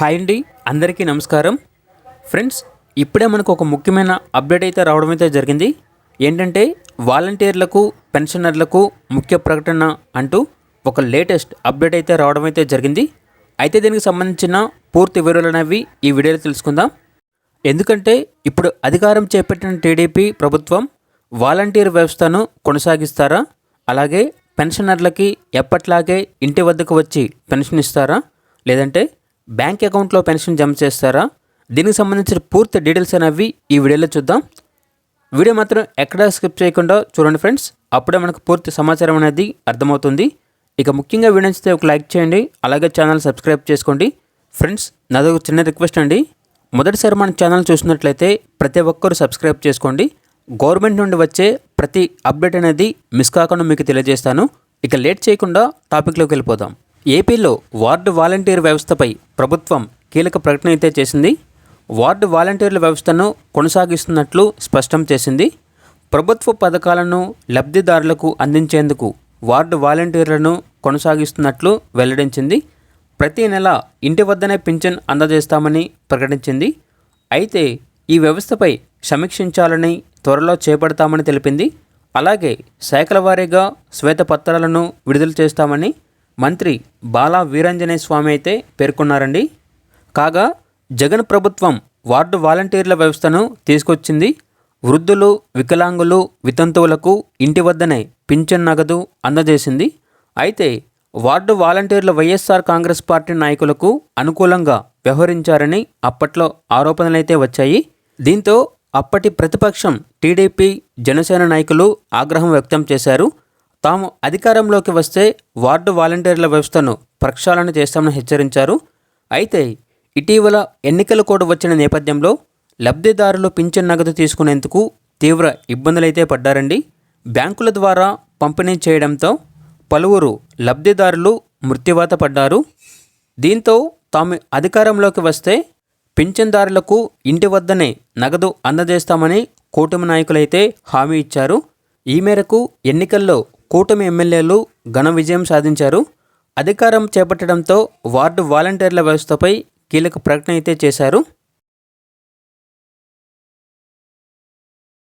Hi అండి అందరికీ నమస్కారం. ఫ్రెండ్స్ ఇప్పుడే మనకు ఒక ముఖ్యమైన అప్డేట్ అయితే రావడం అయితే జరిగింది. ఏంటంటే వాలంటీర్లకు పెన్షనర్లకు ముఖ్య ప్రకటన అంటూ ఒక లేటెస్ట్ అప్డేట్ అయితే రావడం అయితే జరిగింది. అయితే దీనికి సంబంధించిన పూర్తి వివరాలు అనేవి ఈ వీడియోలో తెలుసుకుందాం. ఎందుకంటే ఇప్పుడు అధికారం చేపట్టిన టీడీపీ ప్రభుత్వం వాలంటీర్ వ్యవస్థను కొనసాగిస్తారా? అలాగే పెన్షనర్లకి ఎప్పట్లాగే ఇంటి వద్దకు వచ్చి పెన్షన్ ఇస్తారా? లేదంటే బ్యాంక్ అకౌంట్లో పెన్షన్ జమ చేస్తారా? దీనికి సంబంధించిన పూర్తి డీటెయిల్స్ అనేవి ఈ వీడియోలో చూద్దాం. వీడియో మాత్రం ఎక్కడా స్కిప్ చేయకుండా చూడండి ఫ్రెండ్స్. అప్పుడే మనకు పూర్తి సమాచారం అనేది అర్థమవుతుంది. ఇక ముఖ్యంగా వీడియో నచ్చితే ఒక లైక్ చేయండి అలాగే ఛానల్ సబ్స్క్రైబ్ చేసుకోండి. ఫ్రెండ్స్ నాది ఒక చిన్న రిక్వెస్ట్ అండి. మొదటిసారి మన ఛానల్ చూసినట్లయితే ప్రతి ఒక్కరు సబ్స్క్రైబ్ చేసుకోండి. గవర్నమెంట్ నుండి వచ్చే ప్రతి అప్డేట్ అనేది మిస్ కాకుండా మీకు తెలియజేస్తాను. ఇక లేట్ చేయకుండా టాపిక్లోకి వెళ్ళిపోదాం. ఏపీలో వార్డు వాలంటీర్ వ్యవస్థపై ప్రభుత్వం కీలక ప్రకటన అయితే చేసింది. వార్డు వాలంటీర్ల వ్యవస్థను కొనసాగిస్తున్నట్లు స్పష్టం చేసింది. ప్రభుత్వ పథకాలను లబ్ధిదారులకు అందించేందుకు వార్డు వాలంటీర్లను కొనసాగిస్తున్నట్లు వెల్లడించింది. ప్రతి నెల ఇంటి వద్దనే పింఛన్ అందజేస్తామని ప్రకటించింది. అయితే ఈ వ్యవస్థపై సమీక్షించాలని త్వరలో చేపడతామని తెలిపింది. అలాగే శాఖల వారీగా శ్వేతపత్రాలను విడుదల చేస్తామని మంత్రి బాలా వీరంజనేయ స్వామి అయితే పేర్కొన్నారండి. కాగా జగన్ ప్రభుత్వం వార్డు వాలంటీర్ల వ్యవస్థను తీసుకొచ్చింది. వృద్ధులు వికలాంగులు వితంతువులకు ఇంటి వద్దనే పింఛన్ నగదు అందజేసింది. అయితే వార్డు వాలంటీర్ల వైఎస్ఆర్ కాంగ్రెస్ పార్టీ నాయకులకు అనుకూలంగా వ్యవహరించారని అప్పట్లో ఆరోపణలైతే వచ్చాయి. దీంతో అప్పటి ప్రతిపక్షం టీడీపీ జనసేన నాయకులు ఆగ్రహం వ్యక్తం చేశారు. తాము అధికారంలోకి వస్తే వార్డు వాలంటీర్ల వ్యవస్థను ప్రక్షాళన చేస్తామని హెచ్చరించారు. అయితే ఇటీవల ఎన్నికలు కూడా వచ్చిన నేపథ్యంలో లబ్ధిదారులు పింఛన్ నగదు తీసుకునేందుకు తీవ్ర ఇబ్బందులైతే పడ్డారండి. బ్యాంకుల ద్వారా పంపిణీ చేయడంతో పలువురు లబ్ధిదారులు మృత్యువాత పడ్డారు. దీంతో తాము అధికారంలోకి వస్తే పింఛన్దారులకు ఇంటి వద్దనే నగదు అందజేస్తామని కూటమి నాయకులైతే హామీ ఇచ్చారు. ఈ మేరకు ఎన్నికల్లో కూటమి ఎమ్మెల్యేలు ఘన విజయం సాధించారు. అధికారం చేపట్టడంతో వార్డు వాలంటీర్ల వ్యవస్థపై కీలక ప్రకటన అయితే చేశారు.